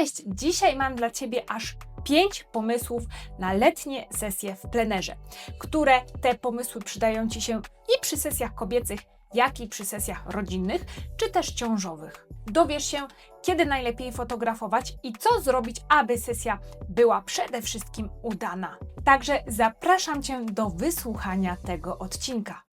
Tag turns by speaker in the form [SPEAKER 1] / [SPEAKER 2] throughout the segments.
[SPEAKER 1] Cześć! Dzisiaj mam dla Ciebie aż 5 pomysłów na letnie sesje w plenerze, które te pomysły przydają Ci się i przy sesjach kobiecych, jak i przy sesjach rodzinnych, czy też ciążowych. Dowiesz się, kiedy najlepiej fotografować i co zrobić, aby sesja była przede wszystkim udana. Także zapraszam Cię do wysłuchania tego odcinka.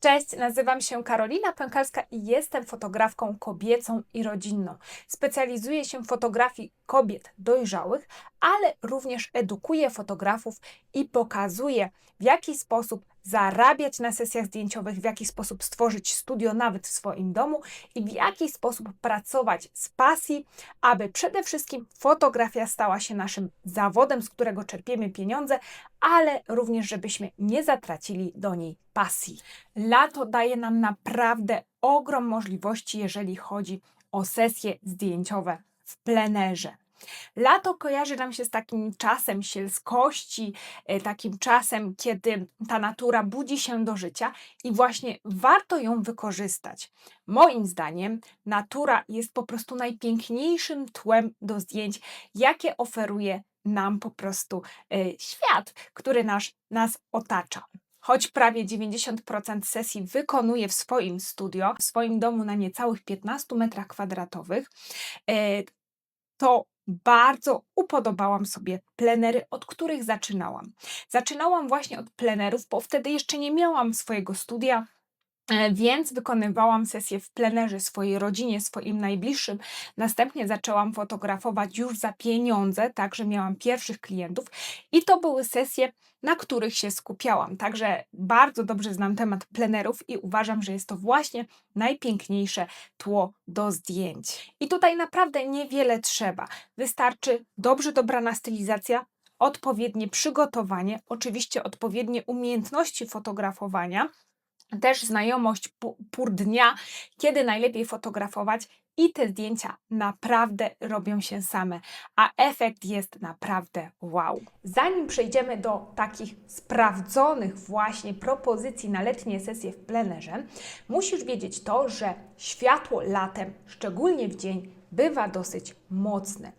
[SPEAKER 1] Cześć, nazywam się Karolina Pękalska i jestem fotografką kobiecą i rodzinną. Specjalizuję się w fotografii kobiet dojrzałych, ale również edukuję fotografów i pokazuję, w jaki sposób zarabiać na sesjach zdjęciowych, w jaki sposób stworzyć studio nawet w swoim domu i w jaki sposób pracować z pasji, aby przede wszystkim fotografia stała się naszym zawodem, z którego czerpiemy pieniądze, ale również żebyśmy nie zatracili do niej pasji. Lato daje nam naprawdę ogrom możliwości, jeżeli chodzi o sesje zdjęciowe w plenerze. Lato kojarzy nam się z takim czasem sielskości, e, takim czasem, kiedy ta natura budzi się do życia i właśnie warto ją wykorzystać. Moim zdaniem, natura jest po prostu najpiękniejszym tłem do zdjęć, jakie oferuje nam po prostu e, świat, który nas, nas otacza. Choć prawie 90% sesji wykonuję w swoim studio, w swoim domu na niecałych 15 metrach kwadratowych, e, to bardzo upodobałam sobie plenery, od których zaczynałam. Zaczynałam właśnie od plenerów, bo wtedy jeszcze nie miałam swojego studia. E, więc wykonywałam sesję w plenerze swojej rodzinie, swoim najbliższym. Następnie zaczęłam fotografować już za pieniądze, także miałam pierwszych klientów i to były sesje, na których się skupiałam. Także bardzo dobrze znam temat plenerów i uważam, że jest to właśnie najpiękniejsze tło do zdjęć. I tutaj naprawdę niewiele trzeba. Wystarczy dobrze dobrana stylizacja, odpowiednie przygotowanie, oczywiście odpowiednie umiejętności fotografowania też znajomość pór dnia, kiedy najlepiej fotografować i te zdjęcia naprawdę robią się same, a efekt jest naprawdę wow. Zanim przejdziemy do takich sprawdzonych właśnie propozycji na letnie sesje w plenerze, musisz wiedzieć to, że światło latem, szczególnie w dzień, bywa dosyć mocne.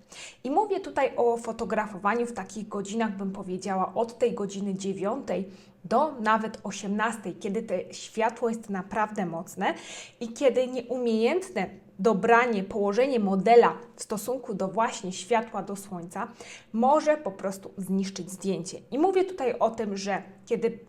[SPEAKER 1] I mówię tutaj o fotografowaniu w takich godzinach, bym powiedziała, od tej godziny 9 do nawet 18, kiedy to światło jest naprawdę mocne i kiedy nieumiejętne dobranie, położenie modela w stosunku do właśnie światła do słońca może po prostu zniszczyć zdjęcie. I mówię tutaj o tym, że kiedy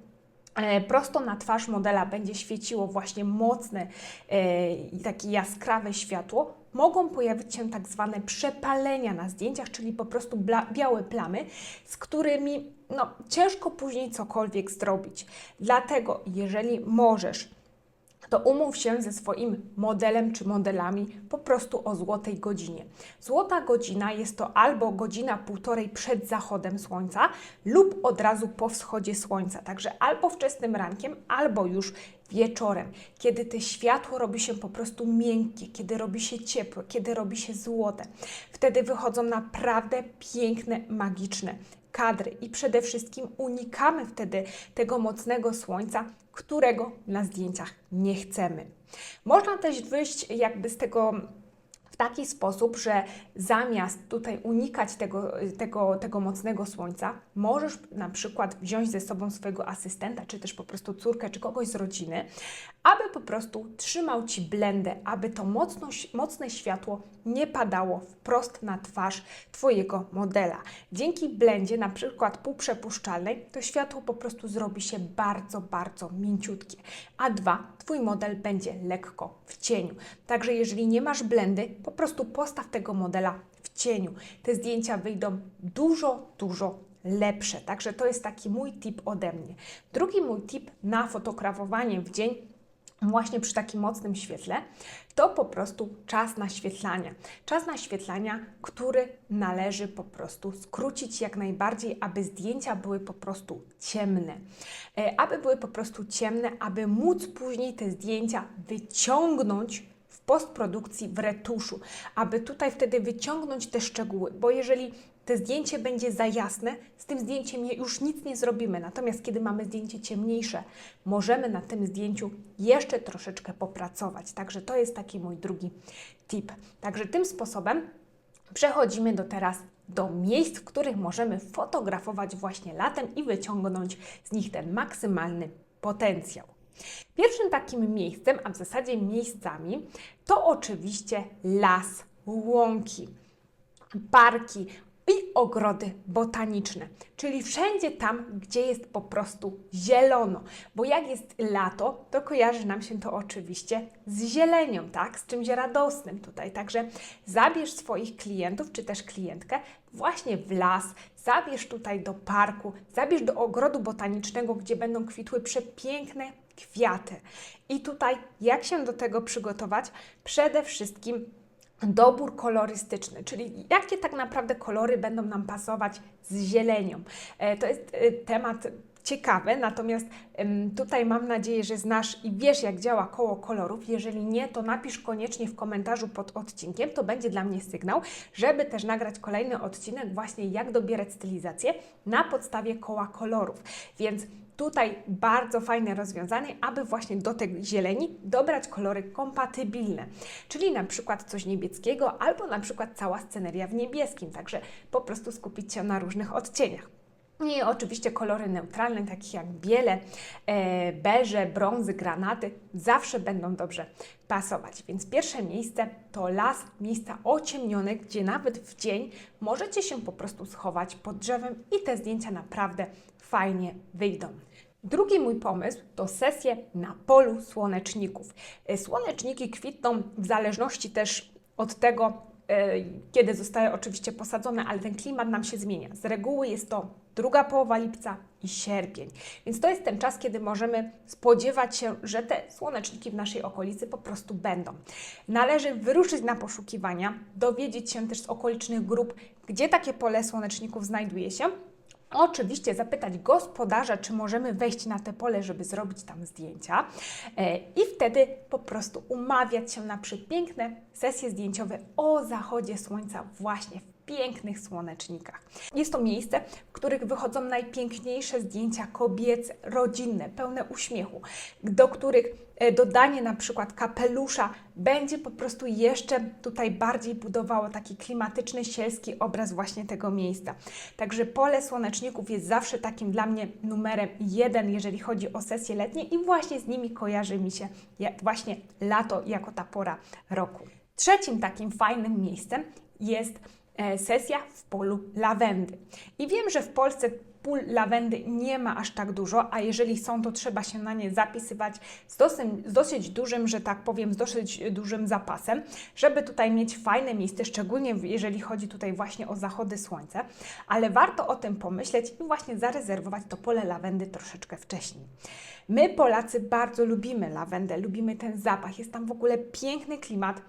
[SPEAKER 1] e, prosto na twarz modela będzie świeciło właśnie mocne e, i takie jaskrawe światło, mogą pojawić się tak zwane przepalenia na zdjęciach, czyli po prostu białe plamy, z którymi no, ciężko później cokolwiek zrobić. Dlatego, jeżeli możesz, to umów się ze swoim modelem czy modelami po prostu o złotej godzinie. Złota godzina jest to albo godzina półtorej przed zachodem słońca lub od razu po wschodzie słońca. Także albo wczesnym rankiem, albo już wieczorem, kiedy to światło robi się po prostu miękkie, kiedy robi się ciepłe, kiedy robi się złote. Wtedy wychodzą naprawdę piękne, magiczne kadry i przede wszystkim unikamy wtedy tego mocnego słońca, którego na zdjęciach nie chcemy. Można też wyjść jakby z tego taki sposób, że zamiast tutaj unikać tego, tego, tego mocnego słońca, możesz na przykład wziąć ze sobą swojego asystenta, czy też po prostu córkę, czy kogoś z rodziny, aby po prostu trzymał Ci blendę, aby to mocno, mocne światło nie padało wprost na twarz Twojego modela. Dzięki blendzie, na przykład półprzepuszczalnej, to światło po prostu zrobi się bardzo, bardzo mięciutkie. A dwa, Twój model będzie lekko w cieniu. Także jeżeli nie masz blendy, po prostu postaw tego modela w cieniu. Te zdjęcia wyjdą dużo, dużo lepsze. Także to jest taki mój tip ode mnie. Drugi mój tip na fotografowanie w dzień właśnie przy takim mocnym świetle, to po prostu czas naświetlania. Czas naświetlania, który należy po prostu skrócić jak najbardziej, aby zdjęcia były po prostu ciemne. E, aby były po prostu ciemne, aby móc później te zdjęcia wyciągnąć w postprodukcji w retuszu, aby tutaj wtedy wyciągnąć te szczegóły, bo jeżeli te zdjęcie będzie za jasne, z tym zdjęciem już nic nie zrobimy. Natomiast kiedy mamy zdjęcie ciemniejsze, możemy na tym zdjęciu jeszcze troszeczkę popracować. Także to jest taki mój drugi tip. Także tym sposobem przechodzimy do teraz do miejsc, w których możemy fotografować właśnie latem i wyciągnąć z nich ten maksymalny potencjał. Pierwszym takim miejscem, a w zasadzie miejscami, to oczywiście las, łąki parki i ogrody botaniczne, czyli wszędzie tam, gdzie jest po prostu zielono. Bo jak jest lato, to kojarzy nam się to oczywiście z zielenią, tak? Z czymś radosnym tutaj. Także zabierz swoich klientów czy też klientkę właśnie w las, zabierz tutaj do parku, zabierz do ogrodu botanicznego, gdzie będą kwitły przepiękne kwiaty. I tutaj jak się do tego przygotować? Przede wszystkim dobór kolorystyczny, czyli jakie tak naprawdę kolory będą nam pasować z zielenią. E, To jest e, temat ciekawy, natomiast tutaj mam nadzieję, że znasz i wiesz, jak działa koło kolorów. Jeżeli nie, to napisz koniecznie w komentarzu pod odcinkiem, to będzie dla mnie sygnał, żeby też nagrać kolejny odcinek właśnie jak dobierać stylizację na podstawie koła kolorów. Więc Tutaj bardzo fajne rozwiązanie, aby właśnie do tej zieleni dobrać kolory kompatybilne, czyli na przykład coś niebieskiego albo na przykład cała sceneria w niebieskim, także po prostu skupić się na różnych odcieniach. I oczywiście kolory neutralne, takie jak biele, e, beże, brązy, granaty, zawsze będą dobrze pasować. Więc pierwsze miejsce to las, miejsca ociemnione, gdzie nawet w dzień możecie się po prostu schować pod drzewem i te zdjęcia naprawdę fajnie wyjdą. Drugi mój pomysł to sesje na polu słoneczników. E, Słoneczniki kwitną w zależności też od tego, e, kiedy zostaje oczywiście posadzone, ale ten klimat nam się zmienia. Z reguły jest to druga połowa lipca i sierpień. Więc to jest ten czas, kiedy możemy spodziewać się, że te słoneczniki w naszej okolicy po prostu będą. Należy wyruszyć na poszukiwania, dowiedzieć się też z okolicznych grup, gdzie takie pole słoneczników znajduje się. Oczywiście zapytać gospodarza, czy możemy wejść na te pole, żeby zrobić tam zdjęcia e, i wtedy po prostu umawiać się na przepiękne sesje zdjęciowe o zachodzie słońca właśnie w pięknych słonecznikach. Jest to miejsce, w których wychodzą najpiękniejsze zdjęcia kobiece, rodzinne, pełne uśmiechu, do których e, dodanie na przykład kapelusza będzie po prostu jeszcze tutaj bardziej budowało taki klimatyczny, sielski obraz właśnie tego miejsca. Także pole słoneczników jest zawsze takim dla mnie numerem jeden, jeżeli chodzi o sesje letnie i właśnie z nimi kojarzy mi się właśnie lato jako ta pora roku. Trzecim takim fajnym miejscem jest sesja w polu lawendy. I wiem, że w Polsce pól lawendy nie ma aż tak dużo, a jeżeli są, to trzeba się na nie zapisywać z dosyć, z dosyć dużym, że tak powiem, z dosyć dużym zapasem, żeby tutaj mieć fajne miejsce, szczególnie jeżeli chodzi tutaj właśnie o zachody słońca, ale warto o tym pomyśleć i właśnie zarezerwować to pole lawendy troszeczkę wcześniej. My Polacy bardzo lubimy lawendę, lubimy ten zapach, jest tam w ogóle piękny klimat,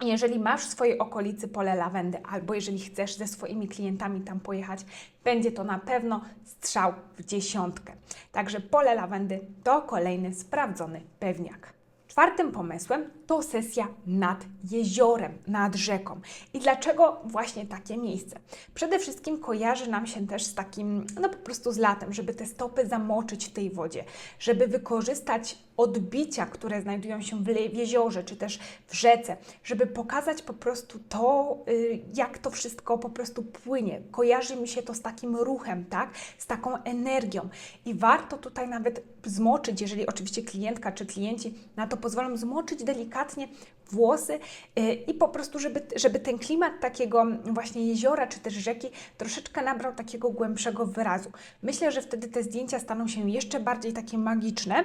[SPEAKER 1] jeżeli masz w swojej okolicy pole lawendy, albo jeżeli chcesz ze swoimi klientami tam pojechać, będzie to na pewno strzał w dziesiątkę. Także pole lawendy to kolejny sprawdzony pewniak. Czwartym pomysłem to sesja nad jeziorem, nad rzeką. I dlaczego właśnie takie miejsce? Przede wszystkim kojarzy nam się też z takim, no po prostu z latem, żeby te stopy zamoczyć w tej wodzie, żeby wykorzystać odbicia, które znajdują się w, w jeziorze czy też w rzece, żeby pokazać po prostu to, y, jak to wszystko po prostu płynie. Kojarzy mi się to z takim ruchem, tak? Z taką energią. I warto tutaj nawet zmoczyć, jeżeli oczywiście klientka czy klienci na to pozwolą, zmoczyć delikatnie włosy y, i po prostu, żeby, żeby ten klimat takiego właśnie jeziora czy też rzeki troszeczkę nabrał takiego głębszego wyrazu. Myślę, że wtedy te zdjęcia staną się jeszcze bardziej takie magiczne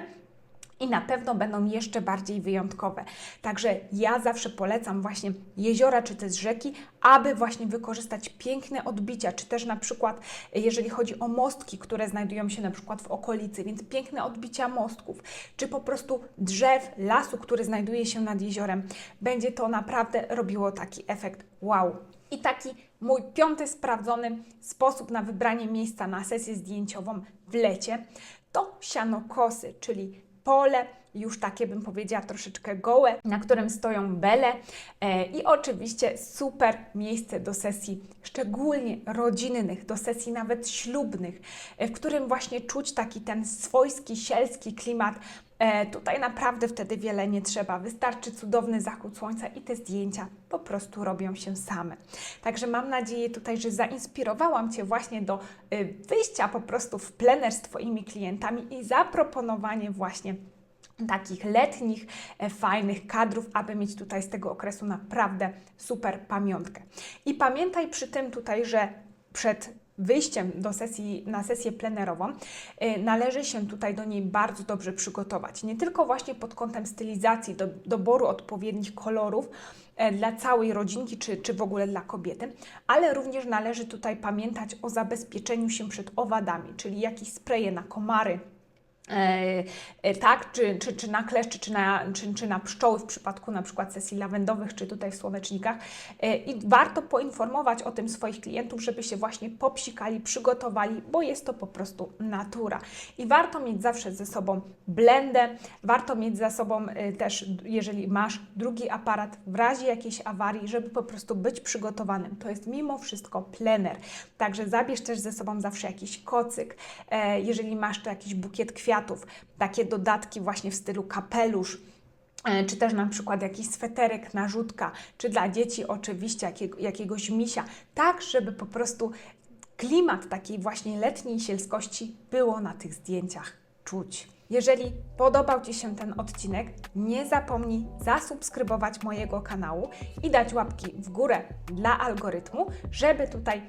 [SPEAKER 1] i na pewno będą jeszcze bardziej wyjątkowe. Także ja zawsze polecam właśnie jeziora czy też rzeki, aby właśnie wykorzystać piękne odbicia, czy też na przykład jeżeli chodzi o mostki, które znajdują się na przykład w okolicy, więc piękne odbicia mostków, czy po prostu drzew, lasu, który znajduje się nad jeziorem, będzie to naprawdę robiło taki efekt wow. I taki mój piąty sprawdzony sposób na wybranie miejsca na sesję zdjęciową w lecie to sianokosy, czyli pole już takie bym powiedziała troszeczkę gołe, na którym stoją bele e, i oczywiście super miejsce do sesji, szczególnie rodzinnych, do sesji nawet ślubnych, e, w którym właśnie czuć taki ten swojski, sielski klimat. E, tutaj naprawdę wtedy wiele nie trzeba. Wystarczy cudowny zachód słońca i te zdjęcia po prostu robią się same. Także mam nadzieję tutaj, że zainspirowałam Cię właśnie do y, wyjścia po prostu w plener z Twoimi klientami i zaproponowanie właśnie takich letnich, e, fajnych kadrów, aby mieć tutaj z tego okresu naprawdę super pamiątkę. I pamiętaj przy tym tutaj, że przed wyjściem do sesji, na sesję plenerową e, należy się tutaj do niej bardzo dobrze przygotować. Nie tylko właśnie pod kątem stylizacji, do, doboru odpowiednich kolorów e, dla całej rodzinki, czy, czy w ogóle dla kobiety, ale również należy tutaj pamiętać o zabezpieczeniu się przed owadami, czyli jakieś spreje na komary, tak, czy, czy, czy na kleszcze, czy na, czy, czy na pszczoły w przypadku na przykład sesji lawendowych, czy tutaj w słonecznikach. E, I warto poinformować o tym swoich klientów, żeby się właśnie popsikali, przygotowali, bo jest to po prostu natura. I warto mieć zawsze ze sobą blendę, warto mieć za sobą e, też, jeżeli masz drugi aparat w razie jakiejś awarii, żeby po prostu być przygotowanym. To jest mimo wszystko plener. Także zabierz też ze sobą zawsze jakiś kocyk, e, jeżeli masz to jakiś bukiet kwiatów, takie dodatki właśnie w stylu kapelusz, e, czy też na przykład jakiś sweterek, narzutka, czy dla dzieci oczywiście jakiego, jakiegoś misia, tak żeby po prostu klimat takiej właśnie letniej sielskości było na tych zdjęciach czuć. Jeżeli podobał Ci się ten odcinek, nie zapomnij zasubskrybować mojego kanału i dać łapki w górę dla algorytmu, żeby tutaj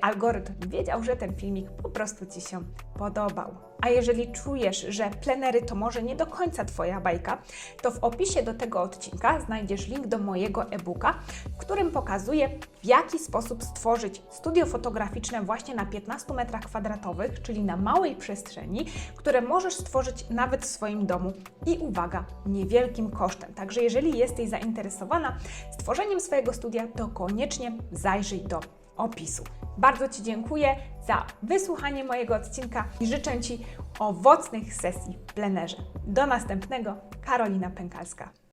[SPEAKER 1] algorytm wiedział, że ten filmik po prostu Ci się podobał. A jeżeli czujesz, że plenery to może nie do końca Twoja bajka, to w opisie do tego odcinka znajdziesz link do mojego e-booka, w którym pokazuję, w jaki sposób stworzyć studio fotograficzne właśnie na 15 metrach kwadratowych, czyli na małej przestrzeni, które możesz stworzyć nawet w swoim domu i uwaga, niewielkim kosztem. Także jeżeli jesteś zainteresowana stworzeniem swojego studia, to koniecznie zajrzyj do opisu. Bardzo Ci dziękuję za wysłuchanie mojego odcinka i życzę Ci owocnych sesji w plenerze. Do następnego, Karolina Pękalska.